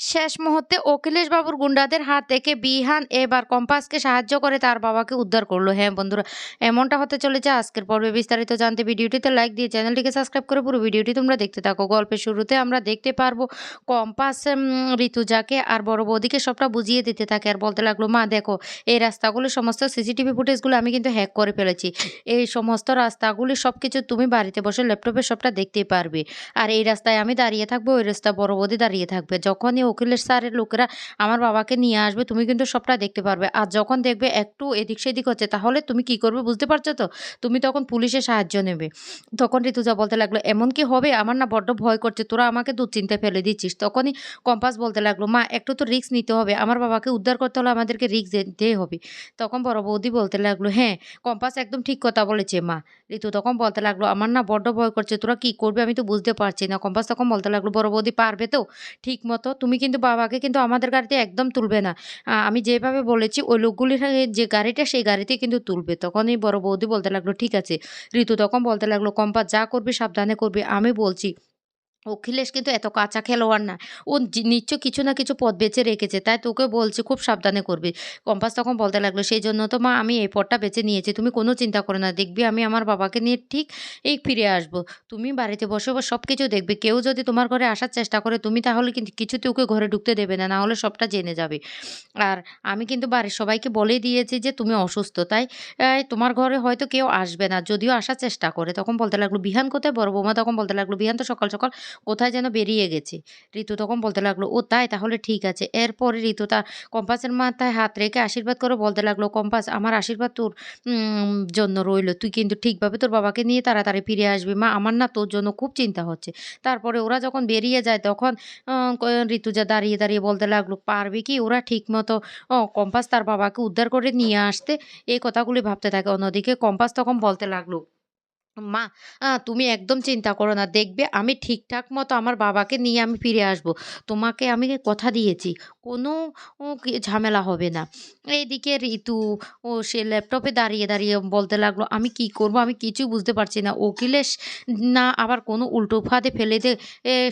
শেষ মুহূর্তে অখিলেশ বাবুর গুন্ডাদের হাত থেকে বিহান এবার কম্পাসকে সাহায্য করে তার বাবাকে উদ্ধার করল। হ্যাঁ বন্ধুরা, এমনটা হতে চলেছে। আজকের পর্বে বিস্তারিত জানতে ভিডিওটিতে লাইক দিয়ে চ্যানেলটিকে সাবস্ক্রাইব করে পুরো ভিডিওটি তোমরা দেখতে থাকো। গল্পের শুরুতে আমরা দেখতে পারব, কম্পাস ঋতুজাকে আর বড় বৌদিকে সবটা বুঝিয়ে দিতে থাকে। আর বলতে লাগল, মা, দেখো, এই রাস্তাগুলো, সমস্ত সিসিটিভি ফুটেজগুলো আমি কিন্তু হ্যাক করে ফেলেছি। এই সমস্ত রাস্তাগুলি সব কিছু তুমি বাড়িতে বসে ল্যাপটপে সবটা দেখতেই পারবে। আর এই রাস্তায় আমি দাঁড়িয়ে থাকব, ওই রাস্তা বড় বৌদি দাঁড়িয়ে থাকবে। যখনই উকিলের স্যারের লোকেরা আমার বাবাকে নিয়ে আসবে, তুমি কিন্তু সবটা দেখতে পারবে। আর যখন দেখবে একটু এদিক সেদিক হচ্ছে, তাহলে তুমি কি করবে বুঝতে পারছ তো? তুমি তখন পুলিশের সাহায্য নেবে। তখন ঋতুজা বলতে লাগল, এমন কি হবে? আমার না বড্ড ভয় করছে, তোরা আমাকে দুশ্চিন্তায় ফেলে দিচ্ছিস। তখনই কম্পাস বলতে লাগল, মা, একটু তো রিস্ক নিতে হবে, আমার বাবাকে উদ্ধার করতে হলে আমাদেরকে রিস্ক দিতেই হবে। তখন বড় বৌদি বলতে লাগল হ্যাঁ কম্পাস একদম ঠিক কথা বলেছে, মা। ঋতু তখন বলতে লাগল, আমার না বড্ড ভয় করছে, তোরা কি করবে আমি তো বুঝতে পারছি না। কম্পাস তখন বলতে লাগল, বড় বৌদি পারবে তো? ঠিক মতো, তুমি কিন্তু বাবাকে কিন্তু আমাদের গাড়িতে একদম তুলবে না। আমি যেভাবে বলেছি, ওই লোকগুলির যে গাড়িটা সেই গাড়িতে কিন্তু তুলবে। তখনই বড় বৌদি বলতে লাগল, ঠিক আছে। ঋতু তখন বলতে লাগল, কম্পা, যা করবি সাবধানে করবি। আমি বলছি অখিলেশ কিন্তু এত কাঁচা খেলোয়াড় না। ও নিশ্চয় কিছু না কিছু পথ বেছে রেখেছে। তাই তোকে বলছি, খুব সাবধানে করবি। কম্পাস তখন বলতে লাগল, সেই জন্য তো মা, আমি এই পথটা বেছে নিয়েছি। তুমি কোনো চিন্তা করো না। দেখবি আমি আমার বাবাকে নিয়ে ঠিক এই ফিরে আসব। তুমি বাড়িতে বসে বসে সব কিছু দেখবে। কেউ যদি তোমার ঘরে আসার চেষ্টা করে, তুমি তাহলে কিন্তু কিছুতে ওকে ঘরে ঢুকতে দেবে না। না হলে সবটা জেনে যাবে। আর আমি কিন্তু বাড়ির সবাইকে বলে দিয়েছি যে, তুমি অসুস্থ। তাই তোমার ঘরে হয়তো কেউ আসবে না, যদিও আসার চেষ্টা করে। তখন বলতে লাগল, বিহান কোথায়? বড় বৌমা তখন বলতে লাগল, বিহান তো সকাল সকাল কোথায় যেন বেরিয়ে গেছে। ঋতু তখন বলতে লাগল, ও, তাই? তাহলে ঠিক আছে। এরপরে ঋতু তার কম্পাসের মাথায় হাত রেখে আশীর্বাদ করে বলতে লাগল, কম্পাস, আমার আশীর্বাদ তোর জন্য রইল। তুই কিন্তু ঠিকভাবে তোর বাবাকে নিয়ে তাড়াতাড়ি ফিরে আসবি। মা, আমার না তোর জন্য খুব চিন্তা হচ্ছে। তারপরে ওরা যখন বেরিয়ে যায়, তখন ক- ঋতুজা দাঁড়িয়ে দাঁড়িয়ে বলতে লাগল, পারবে কি? ওরা ঠিক মতো ও, কম্পাস তার বাবাকে উদ্ধার করে নিয়ে আসতে এই কথাগুলি ভাবতে থাকে। অন্যদিকে কম্পাস তখন বলতে লাগল মা তুমি একদম চিন্তা করো না। দেখবে আমি ঠিকঠাক মতো আমার বাবাকে নিয়ে আমি ফিরে আসব। তোমাকে আমি কথা দিয়েছি। কোনো ঝামেলা হবে না। এইদিকে ঋতু ও সে ল্যাপটপে দাঁড়িয়ে, দাঁড়িয়ে বলতে লাগল, "আমি কি করব? আমি কিছু বুঝতে পারছি না। অখিলেশ না আবার কোনো উল্টো ফাঁদে ফেলে দে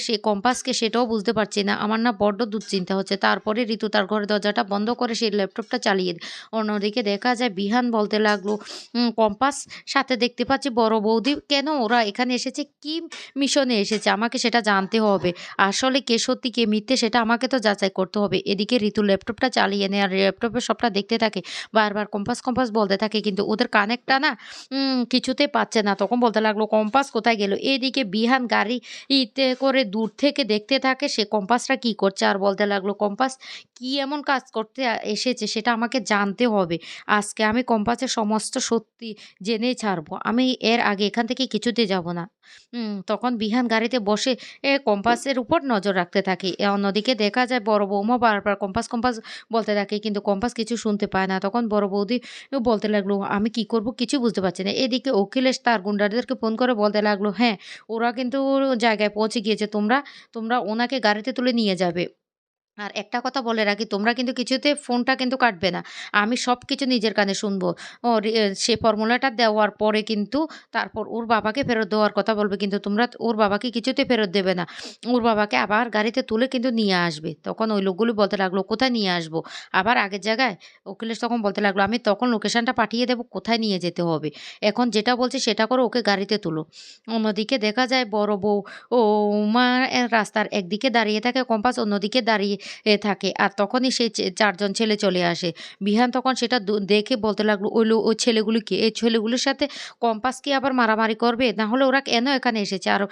সে কম্পাসকে সেটাও বুঝতে পারছি না। আমার না বড্ড দুশ্চিন্তা হচ্ছে।" তারপরে ঋতু তার ঘরের দরজাটা বন্ধ করে সেই ল্যাপটপটা চালিয়ে। অন্যদিকে দেখা যায় বিহান বলতে লাগল, "কম্পাস সাথে দেখতে পাচ্ছি বড় বৌদি, কেন ওরা এখানে এসেছে? কি মিশনে এসেছে? আমাকে সেটা জানতে হবে। আসলে কে সত্যি, কে মিথ্যে, সেটা আমাকে তো যাচাই করতে হবে। এদিকে ঋতু ল্যাপটপটা চালিয়ে নেয় আর ল্যাপটপে সবটা দেখতে থাকে। বারবার কম্পাস কম্পাস বলতে থাকে, কিন্তু ওদের কানেকটা না কিছুতে পাচ্ছে না। তখন বলতে লাগল, কম্পাস কোথায় গেল? এদিকে বিহান গাড়ি ইতে করে দূর থেকে দেখতে থাকে, সে কম্পাসটা কি করছে? আর বলতে লাগল, কম্পাস কি এমন কাজ করতে এসেছে সেটা আমাকে জানতে হবে আজকে আমি কম্পাসের সমস্ত সত্যি জেনে ছাড়বো। আমি এর আগে এখান থেকে কিছুতে যাব না। তখন বিহান গাড়িতে বসে এ কম্পাসের উপর নজর রাখতে থাকে। অন্যদিকে দেখা যায় বড় বৌমা বারবার কম্পাস, কম্পাস বলতে থাকে কিন্তু কম্পাস কিছু শুনতে পায় না। তখন বড় বৌদি বলতে লাগল, "আমি কি করব কিছু বুঝতে পারছি না।" এদিকে অখিলেশ তার গুন্ডাদেরকে ফোন করে বলতে লাগল, "হ্যাঁ, ওরা কিন্তু জায়গায় পৌঁছে গিয়েছে। তোমরা তোমরা ওনাকে গাড়িতে তুলে নিয়ে যাবে।" আর একটা কথা বলে রাখি, তোমরা কিন্তু কিছুতে ফোনটা কিন্তু কাটবে না। আমি সব কিছু নিজের কানে শুনব। ও সে ফর্মুলাটা দেওয়ার পরে কিন্তু তারপর ওর বাবাকে ফেরত দেওয়ার কথা বলবে। কিন্তু তোমরা ওর বাবাকে কিছুতে ফেরত দেবে না। ওর বাবাকে আবার গাড়িতে তুলে কিন্তু নিয়ে আসবে। তখন ওই লোকগুলো বলতে লাগল, "কোথায় নিয়ে আসব? আবার আগের জায়গায়?" অখিলেশ তখন বলতে লাগল, "আমি তখন লোকেশনটা পাঠিয়ে দেবো কোথায় নিয়ে যেতে হবে। এখন যেটা বলছি সেটা করো, ওকে গাড়িতে তোলো।" অন্যদিকে দেখা যায় বড় বউ ও মা রাস্তার একদিকে দাঁড়িয়ে থাকে, কম্পাস অন্যদিকে দাঁড়িয়ে থাকে। আর তখনই সেই চারজন ছেলে চলে আসে। বিহান তখন সেটা দেখে বলতে লাগল, "ওই ওই ছেলেগুলো কে? এই ছেলেগুলোর সাথে কম্পাস কি আবার মারামারি করবে? না হলে ওরা কেন এখানে এসেছে? আর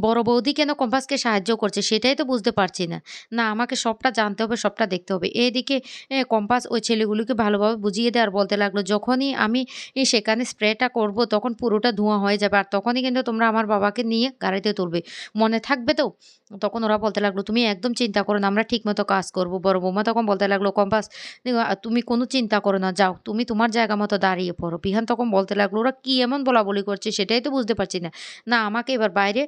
বড় বৌদি কেন কম্পাসকে সাহায্য করছে? সেটাই তো বুঝতে পারছি না। না আমাকে সবটা জানতে হবে, সবটা দেখতে হবে।" এদিকে কম্পাস ওই ছেলেগুলোকে ভালোভাবে বুঝিয়ে দেয় আর বলতে লাগল, "যখনই আমি সেখানে স্প্রেটা করব তখন পুরোটা ধোঁয়া হয়ে যাবে। আর তখনই কিন্তু তোমরা আমার বাবাকে নিয়ে গাড়িতে তুলবে। মনে থাকবে তো?" তখন ওরা বলতে লাগল, "তুমি একদম চিন্তা করো না, আমরা ঠিকমতো কাজ করব বড় বৌমা তখন বলতে লাগল, "কম্পাস তুমি কোনো চিন্তা করো না, যাও। তুমি তোমার জায়গা মতো দাঁড়িয়ে পড়ো।" বিহান তখন বলতে লাগল, "ওরা কি এমন বলা বলি করছে সেটাই তো বুঝতে পারছি না। না আমাকে এবার বাইরে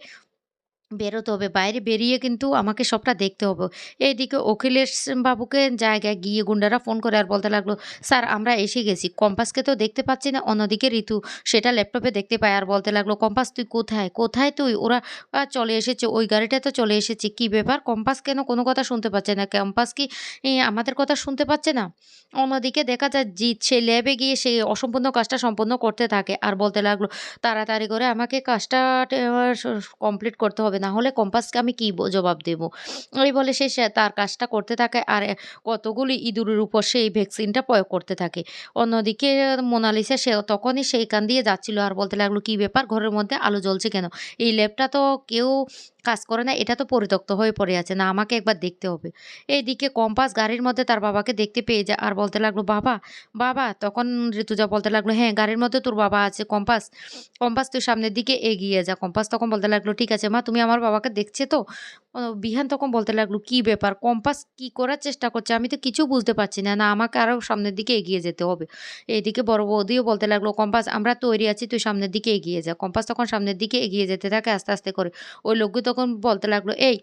বেরোতে হবে। বাইরে বেরিয়ে কিন্তু আমাকে সবটা দেখতে হবে। এইদিকে অখিলেশ বাবুকে জায়গায় গিয়ে গুন্ডারা ফোন করে আর বলতে লাগল, "স্যার আমরা এসে গেছি। কম্পাসকে তো দেখতে পাচ্ছি না।" অন্যদিকে ঋতু সেটা ল্যাপটপে দেখতে পায় আর বলতে লাগল, "কম্পাস তুই কোথায়? কোথায় তুই? ওরা চলে এসেছে। ওই গাড়িটা তো চলে এসেছে। কি ব্যাপার? কম্পাস কেন কোনো কথা শুনতে পাচ্ছে না? কম্পাস কি আমাদের কথা শুনতে পাচ্ছে না?" অন্যদিকে দেখা যায় জিৎ সে ল্যাবে গিয়ে সেই অসম্পূর্ণ কাজটা সম্পন্ন করতে থাকে আর বলতে লাগল, "তাড়াতাড়ি করে আমাকে কাজটা কমপ্লিট করতে হবে। না হলে কম্পাসকে আমি কি জবাব দেব?" এই বলে সে সে তার কাজটা করতে থাকে আর কতগুলি ইঁদুরের উপর সে এই ভ্যাকসিনটা প্রয়োগ করতে থাকে। অন্যদিকে মোনালিসা সে তখনই সেইখান দিয়ে যাচ্ছিল আর বলতে লাগল, "কি ব্যাপার? ঘরের মধ্যে আলো জ্বলছে কেন? এই ল্যাবটা তো কেউ কাজ করে না। এটা তো পরিত্যক্ত হয়ে পড়ে আছে। না আমাকে একবার দেখতে হবে।" এইদিকে কম্পাস গাড়ির মধ্যে তার বাবাকে দেখতে পেয়ে যায় আর বলতে লাগল, "বাবা, বাবা!" তখন ঋতুজা বলতে লাগল, "হ্যাঁ, গাড়ির মধ্যে তোর বাবা আছে। কম্পাস, কম্পাস তুই সামনের দিকে এগিয়ে যা।" কম্পাস তখন বলতে লাগল, "ঠিক আছে মা, তুমি আমার বাবাকে দেখছে তো?" বিহান তখন বলতে লাগল, "কি ব্যাপার? কম্পাস কি করার চেষ্টা করছে? আমি তো কিছু বুঝতে পারছি না। না আমাকে আরও সামনের দিকে এগিয়ে যেতে হবে।" এইদিকে বড় বৌদিও বলতে লাগল, "কম্পাস আমরা তৈরি আছি। তুই সামনের দিকে এগিয়ে যা।" কম্পাস তখন সামনের দিকে এগিয়ে যেতে থাকে আস্তে, আস্তে করে। ওই লোকগুলো তখন বলতে লাগল, "এই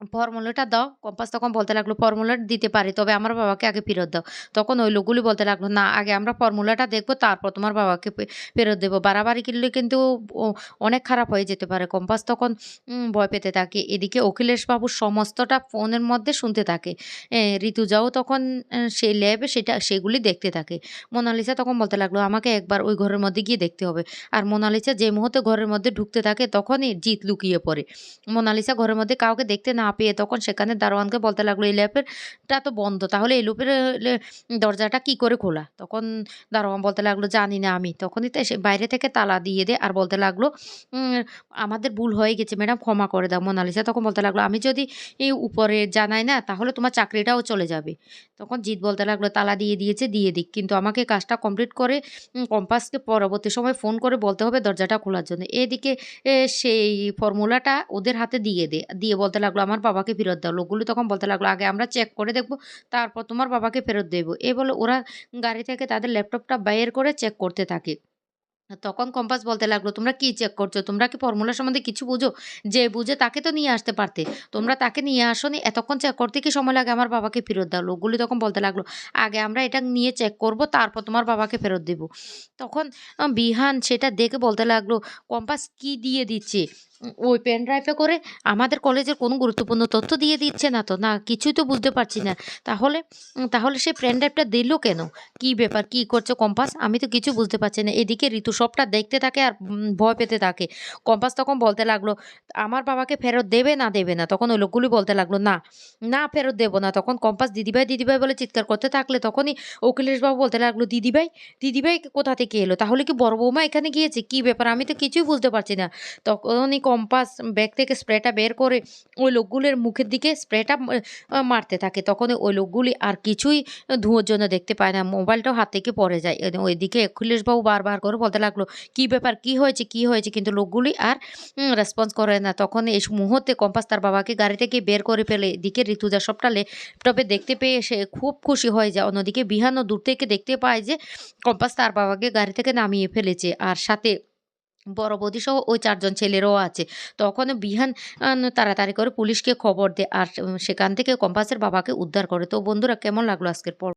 ফর্মুলাটা দাও। কম্পাস তখন বলতে লাগল, "ফর্মুলাটা দিতে পারি। তবে আমার বাবাকে আগে ফেরত দাও।" তখন ওই লোকগুলি বলতে লাগল, "না, আগে আমরা ফর্মুলাটা দেখব তারপর তোমার বাবাকে ফেরত দেবো বাড়াবাড়ি কিনলে কিন্তু অনেক খারাপ হয়ে যেতে পারে।" কম্পাস তখন ভয় পেতে থাকে। এদিকে অখিলেশবাবু সমস্তটা ফোনের মধ্যে শুনতে থাকে। ঋতুজাও তখন সেই ল্যাবে সেটা সেগুলি দেখতে থাকে। মোনালিসা তখন বলতে লাগল, "আমাকে একবার ওই ঘরের মধ্যে গিয়ে দেখতে হবে।" আর মোনালিসা যে মুহূর্তে ঘরের মধ্যে ঢুকতে থাকে তখনই জিত লুকিয়ে পড়ে। মোনালিসা ঘরের মধ্যে কাউকে দেখতে না পেয়ে তখন সেখানে দারোয়ানকে বলতে লাগল, "এই ল্যাপেরটা তো বন্ধ। তাহলে এই লুপের দরজাটা কি করে খোলা?" তখন দারোয়ান বলতে লাগল, "জানি না আমি।" তখনই তো বাইরে থেকে তালা দিয়ে দেয় আর বলতে লাগল, "আমাদের ভুল হয়ে গেছে ম্যাডাম ক্ষমা করে দাও।" মোনালিসা তখন বলতে লাগল, "আমি যদি এই উপরে জানাই না তাহলে তোমার চাকরিটাও চলে যাবে।" তখন জিৎ বলতে লাগল, "তালা দিয়ে দিয়েছে, দিয়ে দিক। কিন্তু আমাকে কাজটা কমপ্লিট করে কম্পাসকে পরবর্তী সময় ফোন করে বলতে হবে দরজাটা খোলার জন্য।" এদিকে সেই ফর্মুলাটা ওদের হাতে দিয়ে দেয়। দিয়ে বলতে লাগল, "আমার বাবাকে ফেরত দাও।" লোকগুলো তখন বলতে লাগল, "আগে আমরা চেক করে দেখব, তারপর তোমার বাবাকে ফেরত দেবো এই বলে ওরা গাড়ি থেকে তাদের ল্যাপটপটা বের করে চেক করতে থাকে। তখন কম্পাস বলতে লাগল, "তোমরা কি চেক করছ? তোমরা কি ফর্মুলা সম্বন্ধে কিছু বুঝো? যে বুঝে তাকে তো নিয়ে আসতে পারতে। তোমরা তাকে নিয়ে আসোনি। এতক্ষণ চেক করতে কি সময় লাগে? আমার বাবাকে ফেরত দাও।" লোকগুলি তখন বলতে লাগল, "আগে আমরা এটা নিয়ে চেক করব, তারপর তোমার বাবাকে ফেরত দেব।" তখন বিহান সেটা দেখে বলতে লাগল, "কম্পাস কি দিয়ে দিচ্ছে? ওই পেন ড্রাইভে করে আমাদের কলেজের কোনো গুরুত্বপূর্ণ তথ্য দিয়ে দিচ্ছে না তো? না কিছুই তো বুঝতে পারছি না। তাহলে তাহলে সে পেন ড্রাইভটা দিল কেন? কি ব্যাপার? কি করছে কম্পাস? আমি তো কিছু বুঝতে পারছি না।" এদিকে ঋতু সবটা দেখতে থাকে আর ভয় পেতে থাকে। কম্পাস তখন বলতে লাগল, "আমার বাবাকে ফেরত দেবে না দেবে না?" তখন ওই লোকগুলি বলতে লাগল, "না, না ফেরত দেবো না।" তখন কম্পাস দিদিভাই, দিদিভাই বলে চিৎকার করতে থাকলে তখনই অখিলেশবাবু বলতে লাগল, "দিদিভাই, দিদিভাই কোথা থেকে এলো? তাহলে কি বড় বৌমা এখানে গিয়েছে? কি ব্যাপার? আমি তো কিছুই বুঝতে পারছি না।" তখনই কম্পাস ব্যাগ থেকে স্প্রেটা বের করে ওই লোকগুলোর মুখের দিকে স্প্রেটা মারতে থাকে। তখনই ওই লোকগুলি আর কিছুই ধুঁয়োর জন্য দেখতে পায় না। মোবাইলটাও হাত থেকে পড়ে যায়। ওইদিকে অখিলেশবাবু বারবার করে বলতে লাগল, "কি ব্যাপার? কি হয়েছে? কি হয়েছে?" কিন্তু লোকগুলি আর রেসপন্স করে না। তখন এই মুহূর্তে কম্পাস তার বাবাকে গাড়ি থেকে বের করে ফেলে। এদিকে ঋতুজা সবটা ল্যাপটপে দেখতে পেয়ে সে খুব খুশি হয়ে যায়। অন্যদিকে বিহানও দূর থেকে দেখতে পায় যে কম্পাস তার বাবাকে গাড়ি থেকে নামিয়ে ফেলেছে। আর সাথে বড় বৌদিসহ ওই চারজন ছেলেরও আছে। তখন বিহান তাড়াতাড়ি করে পুলিশকে খবর দেয় আর সেখান থেকে কম্পাসের বাবাকে উদ্ধার করে। তো বন্ধুরা, কেমন লাগল আজকের পর্ব?